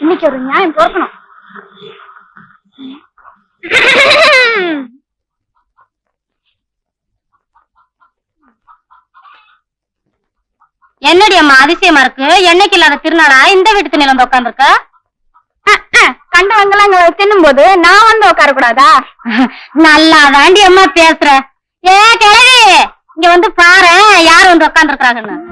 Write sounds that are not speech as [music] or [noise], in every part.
இன்னைக்கு ஒரு நியாயம் பொறுக்கணும். என்னடி அம்மா அதிசயமா இருக்கு? என்னைக்கு இல்லாத திருநாளா? இந்த வீட்டு திண்ணையில வந்து உட்காந்துருக்க கண்டவங்களாம் தின்னும் போது நான் வந்து உட்கார கூடாதா நல்லா தாண்டி அம்மா பேசுற. ஏ கிழவி இங்க வந்து பாரு யார் வந்து உட்காந்துருக்காங்கன்னு யாரடி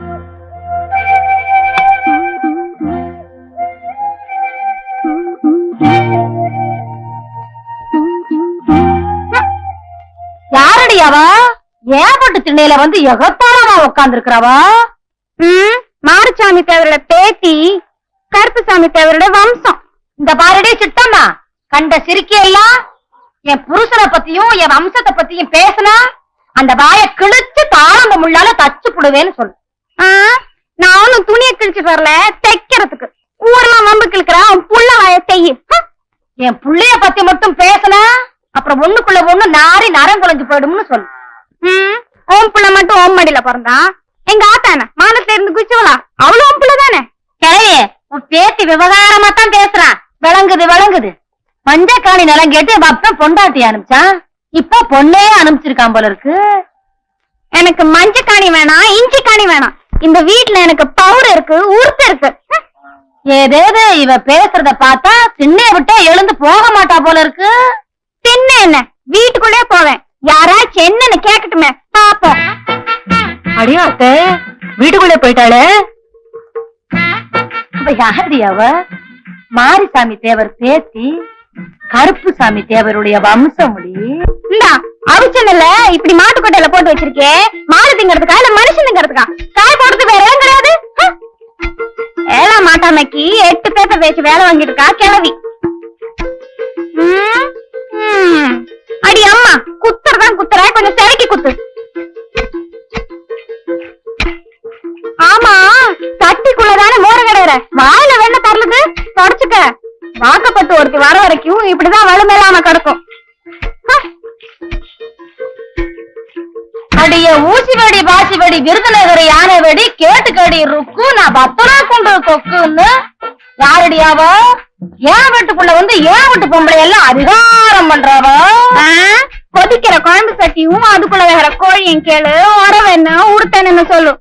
திண்ணையில வந்து எகத்தாரமா உட்காந்துருக்கிறவா ம் மாரிசாமி தேவரோட பேத்தி கருப்புசாமி தேவரோட வம்சம். இந்த பாருடி சித்தம்மா கண்ட சிரிக்கி எல்லாம் என் புருஷனை பத்தியும் என் வம்சத்தை பத்தியும் பேசினா அந்த வாய கிழிச்சு தாளம்ப முள்ளால தச்சு புடுவேன்னு சொல்லு. ஆ, நான் ஒண்ணும் துணியை கிழிச்சிட்டு வரல தைக்கிறதுக்கு. ஊரெல்லாம் வம்பு கிழக்குறா அவன் புள்ள வாய செய்யு. என் புள்ளைய பத்தி மட்டும் பேசினா அப்புறம் ஒண்ணுக்குள்ள ஒண்ணு நாரி நரம் குலைஞ்சு போயிடும்னு சொல்லு. ஓம் புள்ள மட்டும் ஓம் மடியில பிறந்தான் எங்க ஆத்தான மானத்துல இருந்து குச்சிவலா அவளும் ஓம் புள்ள தானே? கிளையே உன் பேத்தி விவகாரமா தான் பேசுறான் விளங்குது விளங்குது. மஞ்சக்காணி நிலம் கேட்டு என் பொண்டாட்டி அனுப்பிச்சான். இப்போ பொண்ணே அனுப்பிச்சிருக்கான் போல இருக்கு. எனக்கு மஞ்ச காணி வேணாம் இஞ்சி காணி வேணாம். இந்த வீட்ல எனக்கு பவுர் இருக்கு உருத்து இருக்கு. ஏதேது இவ பேசுறத பார்த்தா திண்ணைய விட்டே எழுந்து போக மாட்டா போல இருக்கு. தின்ன என்ன? வீட்டுக்குள்ளே போவேன். யாராச்சும் என்னன்னு கேக்கட்டுமே பாப்போம். அடியா அத்தை வீட்டுக்குள்ளே போயிட்டாளே? யாரடி அவ? மாரிசாமி தேவர் பேத்தி கருப்புசாமி தேவருடைய வம்சமுடி. இந்தா அவிச்சனல்ல இப்படி மாட்டுக்கொட்டையில போட்டு வச்சிருக்கே மாடு திங்கிறதுக்கா இல்ல மனுஷன் திங்கிறதுக்கா காய் போடுறது வேற கிடையாது. ஏழா மாட்டாமைக்கு எட்டு பேப்பர் வச்சு வேலை வாங்கிட்டு இருக்கா கிளவி வாக்கப்பட்டு ஒருத்தி வர வரைக்கும் இப்படிதான் வலுமேலாம கிடக்கும். அடிய ஊசி வெடி பாசி வெடி விருதுநகர் யானை வெடி கேட்டு கடி ருக்கு நான் பத்தனா கொண்டு கொக்குன்னு. யாரடி அவ? ஏன் வீட்டுக்குள்ள வந்து ஏன் வீட்டு பொம்பளை எல்லாம் அதிகாரம் பண்றவ. கொதிக்கிற குழம்பு சட்டியும் அதுக்குள்ள வேற கோழியும் கேளு. உறவென்ன உடுத்தன்னு சொல்லு.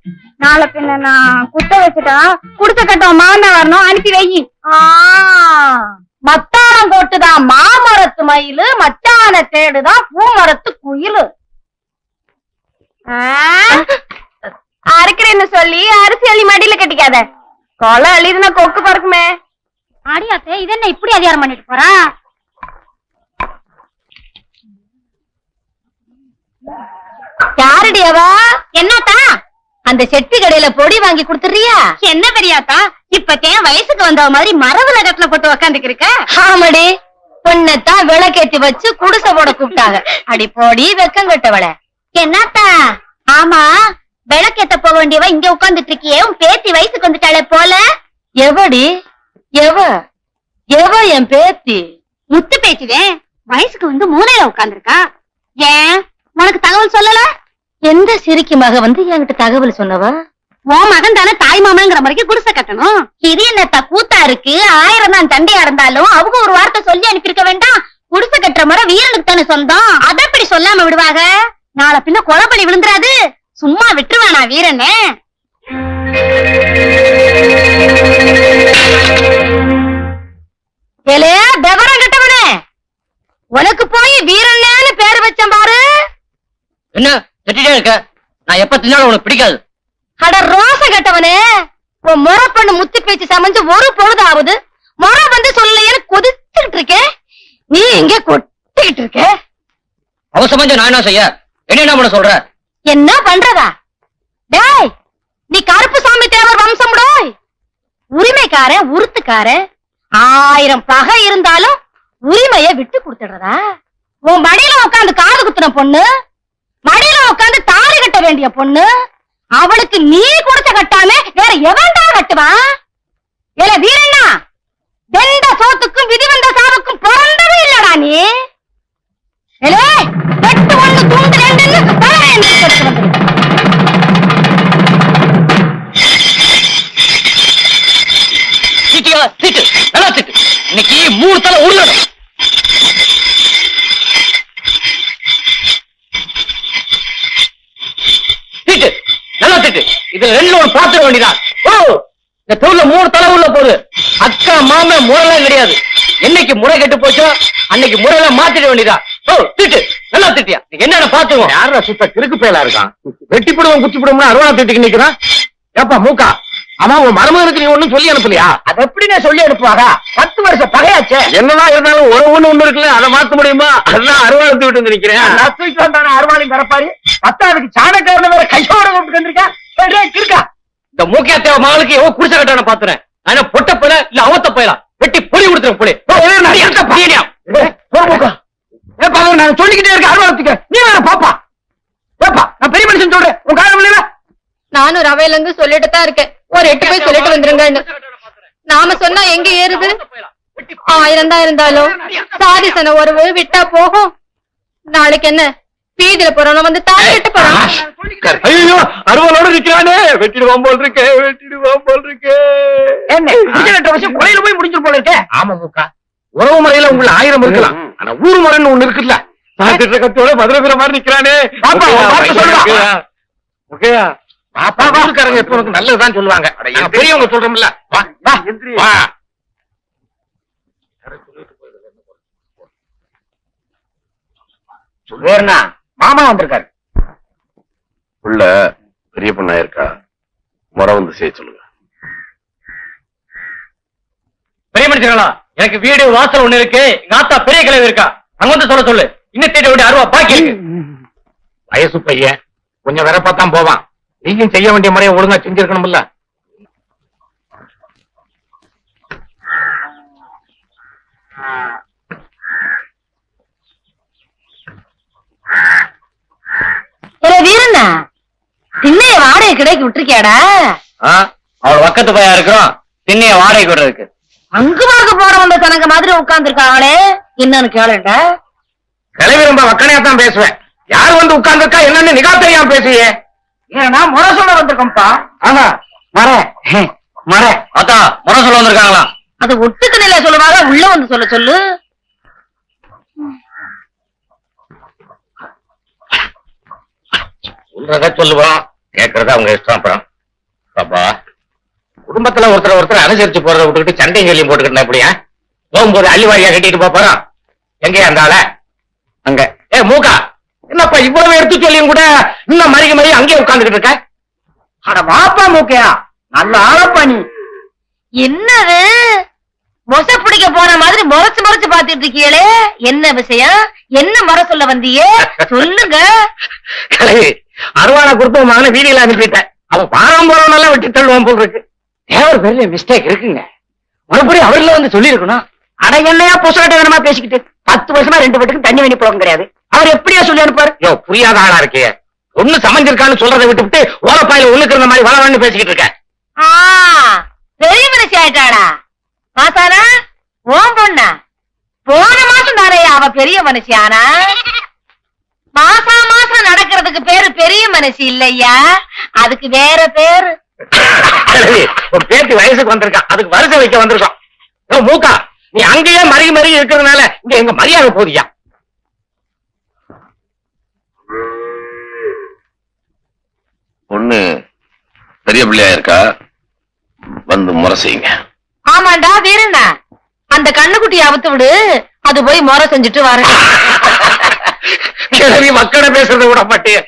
நாளை பின்ன நான் குத்த வச்சுட்டா குடுத்த கட்டம் மாந்தா வரணும் அனுப்பி வை. ஆ, மத்தானம் போட்டுதான் மாமரத்து மயிலு மச்சான தேடுதான் பூமரத்து குயிலு. அறுக்கிறேன்னு சொல்லி அரிசி அள்ளி மடியில கட்டிக்காத. கொலை அள்ளிதுன்னா கொக்கு பறக்குமே. அடியாத்தே இது என்ன இப்படி அதிகாரம் பண்ணிட்டு போறா? யாரடி அவ? என்னத்தா? அந்த செட்டி கடையில பொடி வாங்கி கொடுத்துறியா? என்ன பெரியாத்தா? இப்பத்தேன் வயசுக்கு வந்தவ மாதிரி மரபுல கட்டுல போட்டு உக்காந்துக்கு இருக்க ஆமடி. பொண்ணத்தான் விளக்கேத்தி வச்சு குடிசை போட கூப்பிட்டாங்க. அடி போடி வெக்கம் கட்டவள. என்னத்தா? ஆமா விளக்கேத்த போக வேண்டியவ இங்க உட்கார்ந்துட்டு இருக்கியே உன் பேத்தி வயசுக்கு வந்துட்டாளே போல. எவடி? எவ? எவ என் பேத்தி? முத்து பேச்சுதேன் வயசுக்கு வந்து மூலையில உட்காந்துருக்கா ஏன்? உனக்கு தகவல் சொல்லல? எந்த சிரிக்கு மக வந்து என்கிட்ட தகவல் சொன்னவ? உன் மகன் தானே தாய் மாமங்கிற மாதிரிக்கு குடிசை கட்டணும். இது என்னத்தா கூத்தா இருக்கு? ஆயிரம் தான் தண்டையா இருந்தாலும் அவங்க ஒரு வார்த்தை சொல்லி அனுப்பியிருக்க வேண்டாம். குடிசை கட்டுற முறை வீரனுக்கு தானே சொந்தம். அத எப்படி சொல்லாம விடுவாங்க நாளை பின்ன குளப்படி விழுந்துராது. சும்மா விட்டுருவானா வீரனே? ஏலே விவரம் கட்டவனே. உனக்கு போய் வீரன்னேன்னு பேரு வச்சேன் பாரு. என்ன? திட்டிட்டே இருக்க. நான் எப்ப தின்னாலும் உனக்கு பிடிக்காது. அட ரோச கட்டவனே உன் முறை பண்ணு முத்தி பேச்சு சமைஞ்சு ஒரு பொழுது ஆகுது முறை வந்து சொல்லலையேன்னு கொதிச்சுக்கிட்டு இருக்கேன் நீ இங்க கொட்டிக்கிட்டு இருக்க. அவசரமா நான் என்ன செய்ய? என்ன என்ன பண்ண சொல்ற? என்ன பண்றதா? டேய் நீ கருப்பு சாமி தேவர் வம்சம்டோய் உரிமைக்காரன் உருத்துக்காரன். ஆயிரம் பகை இருந்தாலும் உரிமைய விட்டு கொடுத்துடுறதா? உன் மடியில உட்காந்து காது குத்துன பொண்ணு மடியில உட்காந்து தாலி கட்ட வேண்டிய பொண்ணு அவளுக்கு நீ கொடுத்த கட்டாம வேற எவன்டா கட்டுவா? ஏல வீரண்ணா எந்த சோத்துக்கும் விதி வந்த சாவுக்கும் பிறந்தவே இல்லடா நீ. ஏலே வெட்டு ஒண்ணு தூண்டு ரெண்டுன்னு பல எண்ணெய் திட்டு நல்லா திட்டு இன்னைக்கு மூணு தலை உருளணும் திட்டு நல்லா திட்டு இதுல ரெண்டு ஒன்று பாத்துக்க வேண்டியதான் ஓ இந்த தெருவுல மூணு தலை உள்ள போகுது. அக்கா மாம முறைலாம் கிடையாது. என்னைக்கு முறை கெட்டு போச்சோ அன்னைக்கு முறையில மாத்திட வேண்டியதா ஓ திட்டு நல்லா திட்டியா? நீ என்னென்ன பாத்துக்கோ யாரா சுத்த கிறுக்கு பயலா இருக்கான்? வெட்டி போடுவோம் குச்சி போடுவோம் அருவா திட்டுக்கு நிக்கிறான்? ஏப்பா மூக்கா ஆமா உன் மருமகனுக்கு நீ ஒண்ணும் சொல்லி அனுப்பலையா? அது எப்படிங்க சொல்லி அனுப்புவாங்க பத்து வருஷம் பகையாச்சே. என்னதான் இருந்தாலும் உறவுன்னு ஒண்ணு இருக்குல்ல அதை மாத்த முடியுமா? அதான் அருவா எடுத்து விட்டு வந்து நிக்கிறேன். வந்தான அருவாளையும் கரப்பாரு பத்தாவதுக்கு சாணக்காரன வேற கையோட கூப்பிட்டு வந்திருக்கா இருக்கா? இந்த மூக்கியா தேவ மகளுக்கு எவ்வளவு குடிசை கட்டான பாத்துறேன் ஆனா பொட்ட போல இல்ல அவத்த போயலாம் வெட்டி பொடி கொடுத்துறேன் புலி. நான் சொல்லிக்கிட்டே இருக்க அருவாளத்துக்கு. நீ வேற பாப்பா. பாப்பா நான் பெரிய மனுஷன் சொல்றேன். உன் காலம் இல்லையா நானும் ரவையில இருந்து சொல்லிட்டு தான் இருக்கேன். ஒரு எட்டு போய் சொல்லிட்டு வந்துருங்க நாம சொன்னா எங்க ஏறுது? ஆயிரம் தான் இருந்தாலும். சாரி சன உறவு விட்டா போகும். நாளைக்கு என்ன? வீதியில போறோம். வந்து தாலி கட்ட போறோம். ஐயோ அருவாளோட நிக்கிறானே. வெட்டிடுவான் போல் இருக்கே வெட்டிடுவான் போல் இருக்கே. என்ன? ரெண்டு வருஷம் கொலையில போய் முடிஞ்சிரு போல இருக்கே? ஆமா மூக்கா. உறவு முறையில உங்களை ஆயிரம் இருக்கலாம். ஆனா ஊர் முறைன்னு ஒண்ணு இருக்குல்ல. சாத்திட்ட கத்தோட மதுரை மாதிரி நிக்கிறானே. பாப்பா, ஓகேயா, பாப்பா ஊருக்காரங்க எப்ப உனக்கு நல்லதுதான் சொல்லுவாங்க. பெரியவங்க சொல்றோம்ல. வா வா. வா. வேறுனா மாமா வந்திருக்காரு. உள்ள பெரிய பொண்ணா இருக்கா? முறை வந்து செய்ய சொல்லுங்க. பெரிய மனுஷங்களா? எனக்கு வீடு வாசல் ஒண்ணு இருக்கு. எங்க ஆத்தா பெரிய கிளவி இருக்கா? அங்க வந்து சொல்ல சொல்லு. இன்னும் தேடி விட அருவா பாக்கி இருக்கு. வயசு பையன். கொஞ்சம் வெறப்பாத்தான் போவான். நீயும் செய்ய வேண்டிய முறையை ஒழுங்கா செஞ்சிருக்கணும்ல. வீரண்ணா வாடகை கிடைக்கு விட்டுருக்கியாடா? ஆ, அவள் பக்கத்து பையா இருக்கிறோம் திண்ணைய வாடகை விடுறதுக்கு. அங்கு வாங்க போறவங்க தனங்க மாதிரி உட்கார்ந்துருக்காங்களே? என்னன்னு கேளுண்டா கிளவி ரொம்ப வக்கனையா தான் பேசுவேன். யார் வந்து உட்கார்ந்துருக்கா? என்னன்னு நிகா தெரியாம பேசுறியே ஏன்னா முறை சொல்ல வந்திருக்கோம்ப்பா ஆமா மர மர அத்தா முறை சொல்ல வந்திருக்காங்களா? அது ஒட்டுக்கு நிலை சொல்லுவாங்க உள்ள வந்து சொல்ல சொல்லு. சொல்றத சொல்லுவோம் கேட்கறத அவங்க இஷ்டம். அப்புறம் பாப்பா குடும்பத்துல ஒருத்தர் ஒருத்தர் அனுசரிச்சு போறத விட்டுக்கிட்டு சண்டை சொல்லி போட்டுக்கிட்டா எப்படியா போகும்போது அள்ளிவாரியா கட்டிட்டு போறோம். எங்கேயா இருந்தால அங்க. ஏ மூக்கா என்னப்பா இவ்வளவு எடுத்து சொல்லியும் கூட இன்னும் மறிக்க மறி அங்கேயே உட்கார்ந்துகிட்டு இருக்க? அட வாப்பா மூக்கையா நல்ல ஆளப்பா நீ. என்னது? மொச பிடிக்க போன மாதிரி முறைச்சு முறைச்சு பாத்துட்டு இருக்கீங்களே என்ன விஷயம்? என்ன முறை சொல்ல வந்தியே சொல்லுங்க. கிளவி கொடுத்து மகனை வீதியில அனுப்பிட்டேன் அவன் வாரம் போறவனெல்லாம் வெட்டி தள்ளுவான் போல் இருக்கு. தேவர் பெரிய மிஸ்டேக் இருக்குங்க. மறுபடியும் அவர்ல வந்து சொல்லியிருக்கணும். அட என்னையா புசகட்ட பேசிக்கிட்டு? பத்து வருஷமா ரெண்டு வீட்டுக்கு தண்ணி வேணி போக கிடையாது. அவர் எப்படியா சொல்லி அனுப்பாரு யோ புரியாத ஆளா இருக்கே. ஒண்ணு சமைஞ்சிருக்கான்னு சொல்றதை விட்டுவிட்டு ஓலப்பாயில ஒண்ணுக்கு இருந்த மாதிரி வளவன்னு பேசிக்கிட்டு இருக்க. பெரிய மனுஷி ஆயிட்டாடா. பாத்தானா ஓம் பொண்ணா? போன மாசம் தானே அவ பெரிய மனுஷி ஆனா? மாசம் நடக்கிறதுக்கு பேரு பெரிய மனுஷி இல்லையா? அதுக்கு வேற பேரு? உன் பேத்தி வயசுக்கு வந்திருக்கான். அதுக்கு வருஷ வைக்க வந்திருக்கோம் யோ, மூக்கா நீ அங்கேயே மருகி மருகி இருக்கிறதுனால இங்க எங்க மரியாதை போதியா பொண்ணு பெரிய பிள்ளையா இருக்கா? வந்து முறை செய்யுங்க. ஆமாண்டா வீரண்ணா. அந்த கண்ணுக்குட்டியை அவுத்து விடு. அது போய் முறை செஞ்சுட்டு வரணும் [laughs] கிழவி மக்களை பேசுறத விட மாட்டேன்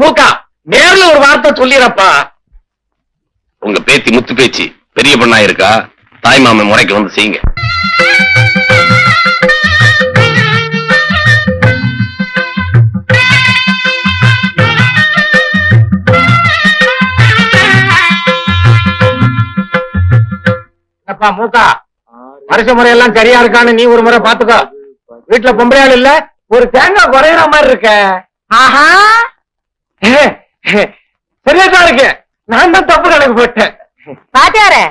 மூக்கா நேர்ல ஒரு வார்த்தை சொல்லிடப்பா உங்க பேத்தி முத்து பேச்சு பெரிய பொண்ணா இருக்கா? தாய் மாமன் முறைக்கு வந்து செய்யுங்க. மூக்கா? வருஷ முறையெல்லாம் சரியா இருக்கான்னு நீ ஒரு முறை பாத்துக்கோ வீட்டுல பொம்பளையாள் இல்ல? ஒரு தேங்காய் குறையிற மாதிரி இருக்க. ஆஹா. சரியா தான் இருக்கு. நான் தான் தப்பு கணக்கு போட்டேன். பாத்தியாரே?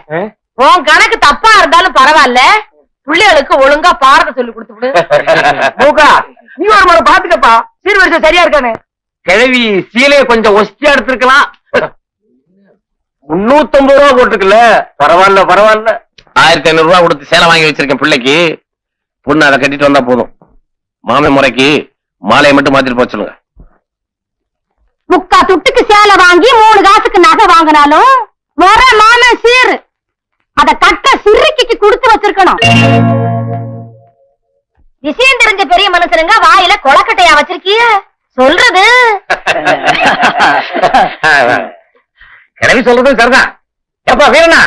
உன் கணக்கு தப்பா இருந்தாலும் பரவாயில்ல. பிள்ளைகளுக்கு ஒழுங்கா பாடத்தை சொல்லி கொடுத்து [laughs] மூக்கா நீ ஒரு முறை பாத்துக்கப்பா சீர்வரிசை சரியா இருக்கானு. கிழவி சீலைய கொஞ்சம் ஒஸ்தியா எடுத்திருக்கலாம். முன்னூத்தம்பது ரூபா போட்டுருக்குல்ல. பரவாயில்ல பரவாயில்ல. ஆயிரத்தி ஐநூறு ரூபாய் கொடுத்து சேலை வாங்கி வச்சிருக்கேன் பிள்ளைக்கு. பொண்ணு அதை கட்டிட்டு வந்தா போதும். மாமே முறைக்கு மாலையை மட்டும் மாத்திட்டு போக சொல்லுங்க. முக்கா துட்டுக்கு சேலை வாங்கி மூணு காசுக்கு நகை வாங்கினாலும் வர மாமன் சீரு. அத கட்ட சிறுக்கிக்கு கொடுத்து வச்சிருக்கணும். விஷயம் தெரிஞ்ச பெரிய மனுஷனுங்க வாயில கொலக்கட்டையா வச்சிருக்கிய? சொல்றது? கிளவி சொல்றதும் சரிதான். எப்பா வீரனா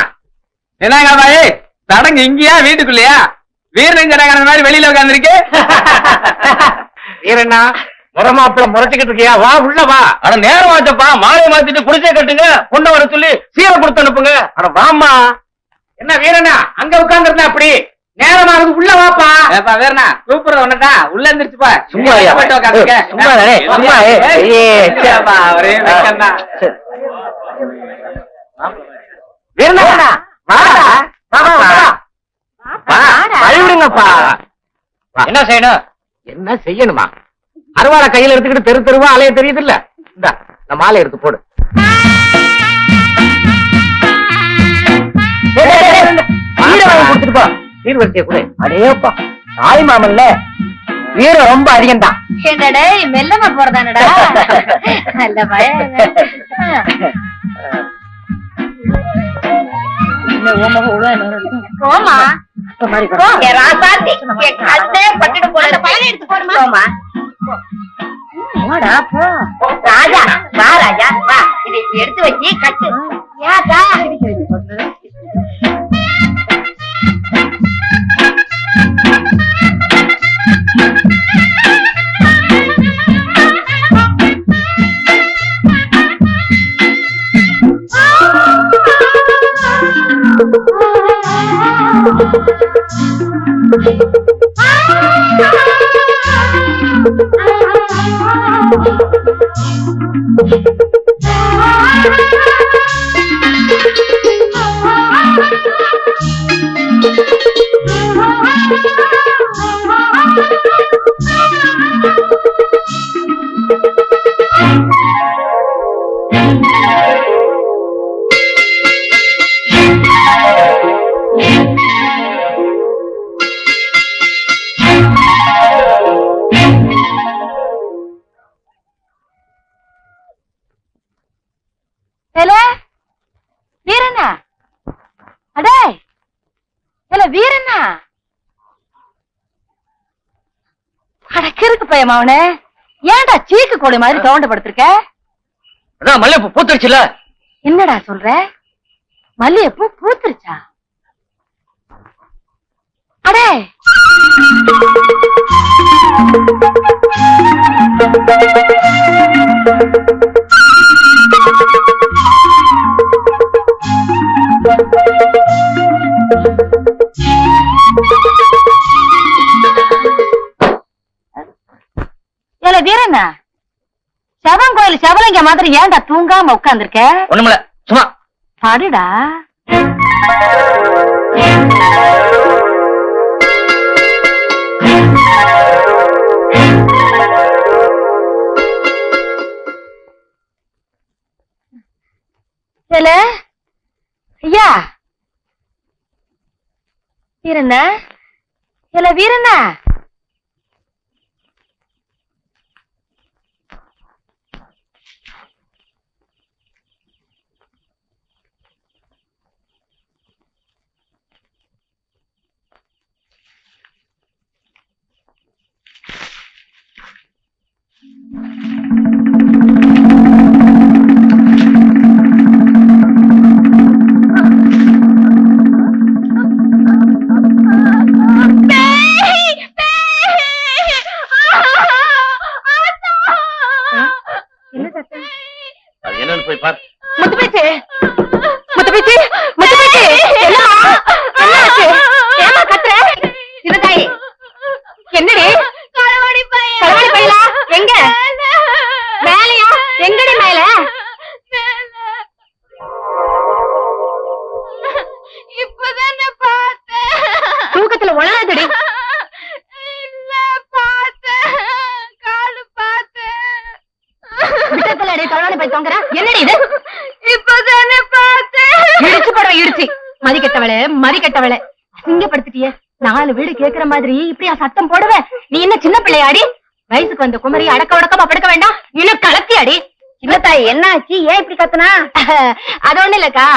என்னங்க பாய் சடங்கு இங்கயா வீட்டுக்குள்ளயா? வீரனுங்கிற மாதிரி வெளியில உட்காந்துருக்கு [laughs] வீரண்ணா முறை மாப்பிள்ள முறைச்சுக்கிட்டு இருக்கியா? வா உள்ள வா. அட நேரம் ஆச்சப்பா. மாலை மாத்திட்டு குடிசை கட்டுங்க. கொண்டு வர சொல்லி சீரை கொடுத்து அனுப்புங்க. அட வாமா என்ன வீரண்ணா அங்க உட்கார்ந்து இருந்தா அப்படி? நேரம் உள்ள வாப்பா. ஏப்பா வீரனா கூப்பிடுற ஒண்ணுதா உள்ள இருந்துச்சுப்பா சும்மா. போயிட்டு உட்காந்துருக்க சும்மா சும்மா, ஒரே வெக்கம்தான். வீரண்ணா வாடா. வா, வா, வா. வா, வழி விடுங்கப்பா என்ன செய்யணும்? என்ன செய்யணுமா? அருவாளை கையில எடுத்துக்கிட்டு தெரு தெருவா அலைய தெரியுது இல்ல இந்த இந்த மாலை எடுத்து போடு. சீர்வரிசைய கூட. அடேப்பா தாய் மாமன்ல வீரம் ரொம்ப மெல்லமா போறதானடா? நல்ல பயம் எடுத்து வச்சு கட்டு. ஏக்கா அடே! ஏல வீரண்ணா அட கிறுக்கு பையன் அவனே ஏன்டா சீக்கு கோழி மாதிரி தோண்ட படுத்திருக்க? அதான் மல்லிகைப்பூ பூத்துருச்சுல? என்னடா சொல்ற? மல்லிகைப்பூ பூத்துருச்சா? அடே! ஏல செவன் கோயில் செவலிங்க மாதிரி ஏன்டா தூங்காம உட்கார்ந்திருக்க? ஒண்ணுமில்ல சும்மா. பாடுடா. ஐயா. வீரண்ணா. ஏல வீரண்ணா. போய் தொங்குற? என்னடி இது? இப்பதானே பார்த்தேன். இடிச்சு போடுற இடிச்சு. மதி கெட்டவளே மதி கெட்டவளே. அசிங்கப்படுத்திட்டியே நாலு வீடு கேக்குற மாதிரி இப்படியா சத்தம் போடுவ? நீ என்ன சின்ன பிள்ளையாடி? வயசுக்கு வந்த குமரி அடக்க உடக்கமா படுக்க வேண்டாம். இன்னும் கலத்தியாடி சின்னத்தாய் என்ன ஆச்சு ஏன் இப்படி கத்துனா? அது ஒண்ணு இல்லக்கா.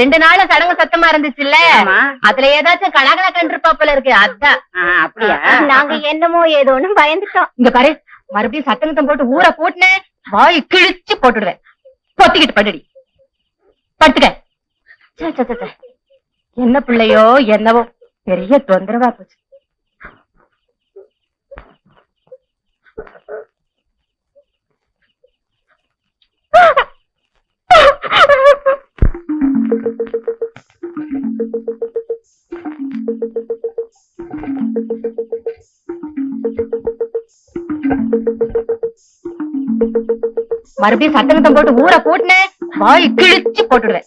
ரெண்டு நாள்ல சடங்கு சத்தமா இருந்துச்சுல்ல. ஆமா. அதுல ஏதாச்சும் கலகல கண்டிருப்பாப்புல இருக்கு. அதான். அப்படியா? நாங்க என்னமோ ஏதோன்னு பயந்துட்டோம். இங்க பாரு மறுபடியும் சத்தங்கத்தம் போட்டு ஊரை கூட்டினேன் வாய் கிழிச்சு போட்டுடுவேன். பொத்திக்கிட்டு படுடி. படுத்துக்க. என்ன பிள்ளையோ என்னவோ. பெரிய தொந்தரவா போச்சு. மறுபடியும் சத்தங்கத்தம் போட்டு ஊரை கூட்டினேன் வாய் கிழிச்சு போட்டுடுவேன்.